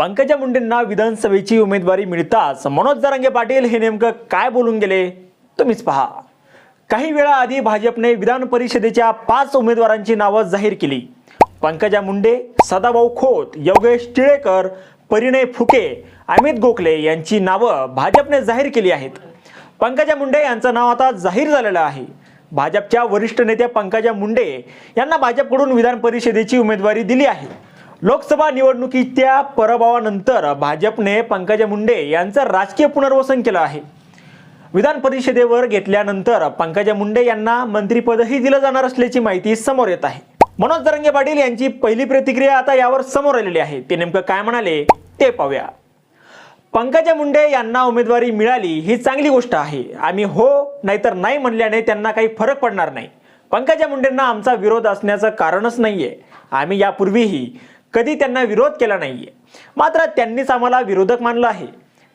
पंकजा मुंडेंना विधानसभेची उमेदवारी मिळताच मनोज जरांगे पाटील हे नेमकं काय बोलून गेले तुम्हीच पहा. काही वेळा आधी भाजपने विधान परिषदेच्या पाच उमेदवारांची नावं जाहीर केली. पंकजा मुंडे सदाभाऊ खोत योगेश टिळेकर परिणय फुके अमित गोखले यांची नावं भाजपने जाहीर केली आहेत. पंकजा मुंडे यांचं नाव आता जाहीर झालेलं आहे. भाजपच्या वरिष्ठ नेत्या पंकजा मुंडे यांना भाजपकडून विधान परिषदेची उमेदवारी दिली आहे. लोकसभा निवडणुकीच्या पराभवानंतर भाजपने पंकजा मुंडे यांचं राजकीय पुनर्वसन केलं आहे. विधान परिषदेवर घेतल्यानंतर पंकजा मुंडे यांना मंत्रिपदही दिलं जाणार असल्याची माहिती समोर येत आहे. मनोज दरंगे पाटील यांची पहिली प्रतिक्रिया आता यावर समोर आलेली आहे. ते नेमकं काय म्हणाले ते पाहूया. पंकजा मुंडे यांना उमेदवारी मिळाली ही चांगली गोष्ट आहे. आम्ही हो नाहीतर नाही म्हणल्याने त्यांना काही फरक पडणार नाही. पंकजा मुंडेंना आमचा विरोध असण्याचं कारणच नाहीये. आम्ही यापूर्वीही कधी त्यांना विरोध केला नाहीये. मात्र त्यांनीच आम्हाला विरोधक मानलं आहे.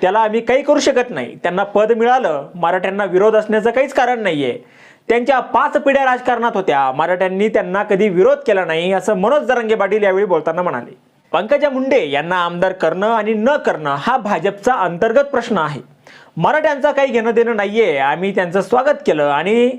त्याला आम्ही काही करू शकत नाही. त्यांना पद मिळालं मराठ्यांना विरोध असण्याचं काहीच कारण नाहीये. त्यांच्या पाच पिढ्या राजकारणात होत्या. मराठ्यांनी त्यांना कधी विरोध केला नाही असं मनोज जरंगे पाटील यावेळी बोलताना म्हणाले. पंकजा मुंडे यांना आमदार करणं आणि न करणं हा भाजपचा अंतर्गत प्रश्न आहे. मराठ्यांचा काही घेणं देणं नाहीये. आम्ही त्यांचं स्वागत केलं आणि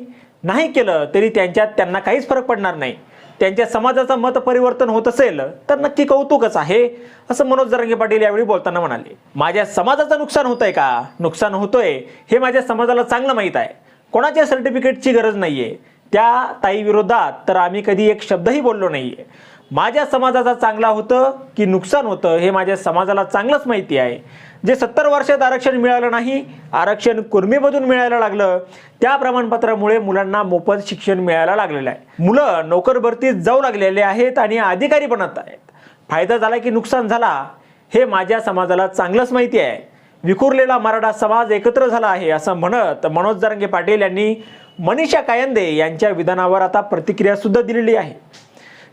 नाही केलं तरी त्यांच्यात त्यांना काहीच फरक पडणार नाही. त्यांच्या समाजाचं मत परिवर्तन होत असेल तर नक्की कौतुकच आहे असं मनोज जरंगे पाटील यावेळी बोलताना म्हणाले. माझ्या समाजाचं नुकसान होतंय का? नुकसान होतोय हे माझ्या समाजाला चांगलं माहीत आहे. कोणाच्या सर्टिफिकेटची गरज नाहीये. त्या ताई विरोधात तर आम्ही कधी एक शब्दही बोललो नाहीये. माझ्या समाजाचा चांगला होतं की नुकसान होतं हे माझ्या समाजाला चांगलंच माहिती आहे. जे सत्तर वर्षात आरक्षण मिळालं नाही आरक्षण कुर्मीमधून मिळायला लागलं त्या प्रमाणपत्रामुळे मुलांना मोफत शिक्षण मिळायला लागलेलं आहे. मुलं नोकर भरतीत जाऊ लागलेले आहेत आणि अधिकारी बनत आहेत. फायदा झाला की नुकसान झाला हे माझ्या समाजाला चांगलंच माहिती आहे. विखुरलेला मराठा समाज एकत्र झाला आहे असं म्हणत मनोज जरंगे पाटील यांनी मनीषा कायंदे यांच्या विधानावर आता प्रतिक्रिया सुद्धा दिलेली आहे.